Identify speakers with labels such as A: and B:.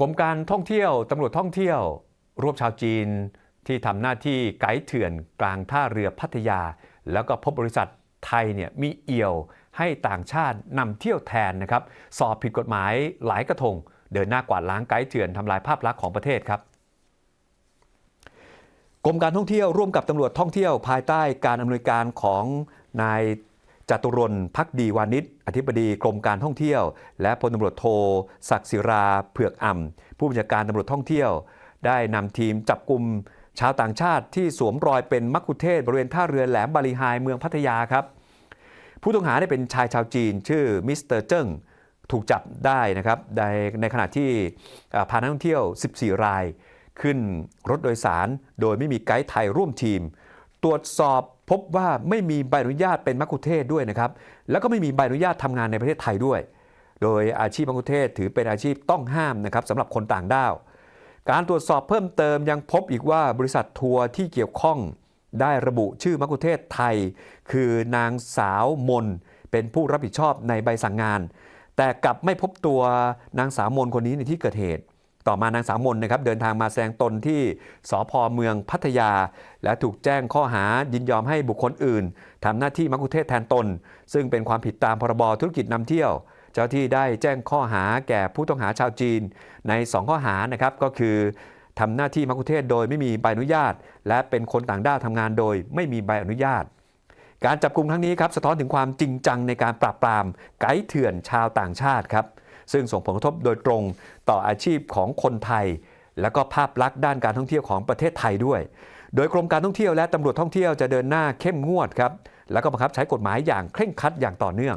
A: กรมการท่องเที่ยวตำรวจท่องเที่ยว รวบชาวจีนที่ทำหน้าที่ไกด์เถื่อนกลางท่าเรือพัทยา แล้วก็พบบริษัทไทยเนี่ยมีเอี่ยวให้ต่างชาตินำเที่ยวแทนนะครับ สอบผิดกฎหมายหลายกระทง เดินหน้ากวาดล้างไกด์เถื่อนทำลายภาพลักษณ์ของประเทศครับกรมการท่องเที่ยวร่วมกับตำรวจท่องเที่ยวภายใต้การอำนวยการของนาย จตุรนพักดีวานิชอธิบดีกรมการท่องเที่ยว และพลตำรวจโทศักดิ์ศิราเผือกอ่ำผู้บัญชาการตำรวจท่องเที่ยว ได้นำทีมจับกลุ่มชาวต่างชาติที่สวมรอยเป็นมักคุเทศบริเวณท่าเรือแหลมบาลีไฮเมืองพัทยาครับ ผู้ต้องหาเนี่ยเป็นชายชาวจีน ชื่อมิสเตอร์เจิ้งถูกจับได้นะครับในในขณะที่อ่าพานักท่องเที่ยว 14 ราย ขึ้นรถโดยสารโดยไม่มีไกด์ไทยร่วมทีม ตรวจสอบพบว่าไม่มีใบอนุญาตเป็นมักคุเทศ์ด้วยนะครับ แล้วก็ไม่มีใบอนุญาตทำงานในประเทศไทยด้วย โดยอาชีพมักคุเทศ์ถือเป็นอาชีพต้องห้ามนะครับสำหรับคนต่างด้าว การตรวจสอบเพิ่มเติมยังพบอีกว่าบริษัททัวร์ที่เกี่ยวข้องได้ระบุชื่อมักคุเทศ์ไทย คือนางสาวมน เป็นผู้รับผิดชอบในใบสั่งงาน แต่กลับไม่พบตัวนางสาวมนคนนี้ในที่เกิดเหตุ ต่อมานางสาวมนนะครับเดินทางมาแสดงตนที่สพเมืองพัทยา และถูกแจ้งข้อหายินยอมให้บุคคลอื่นทำหน้าที่มักคุเทศแทนตน ซึ่งเป็นความผิดตามพรบธุรกิจนำเที่ยว เจ้าที่ได้แจ้งข้อหาแก่ผู้ต้องหาชาวจีนใน 2 ข้อหานะครับก็คือทำหน้าที่มักคุเทศโดยไม่มีใบอนุญาต และเป็นคนต่างด้าวทำงานโดยไม่มีใบอนุญาตการจับกลุ่มครั้งนี้ครับสะท้อนถึงความจริงจังในการปราบปรามไกด์เถื่อนชาวต่างชาติครับ ซึ่งส่งผลกระทบโดยตรงต่ออาชีพของคนไทย และก็ภาพลักษณ์ด้านการท่องเที่ยวของประเทศไทยด้วย โดยกรมการท่องเที่ยวและตำรวจท่องเที่ยวจะเดินหน้าเข้มงวดครับ แล้วก็บังคับใช้กฎหมายอย่างเคร่งครัดอย่างต่อเนื่อง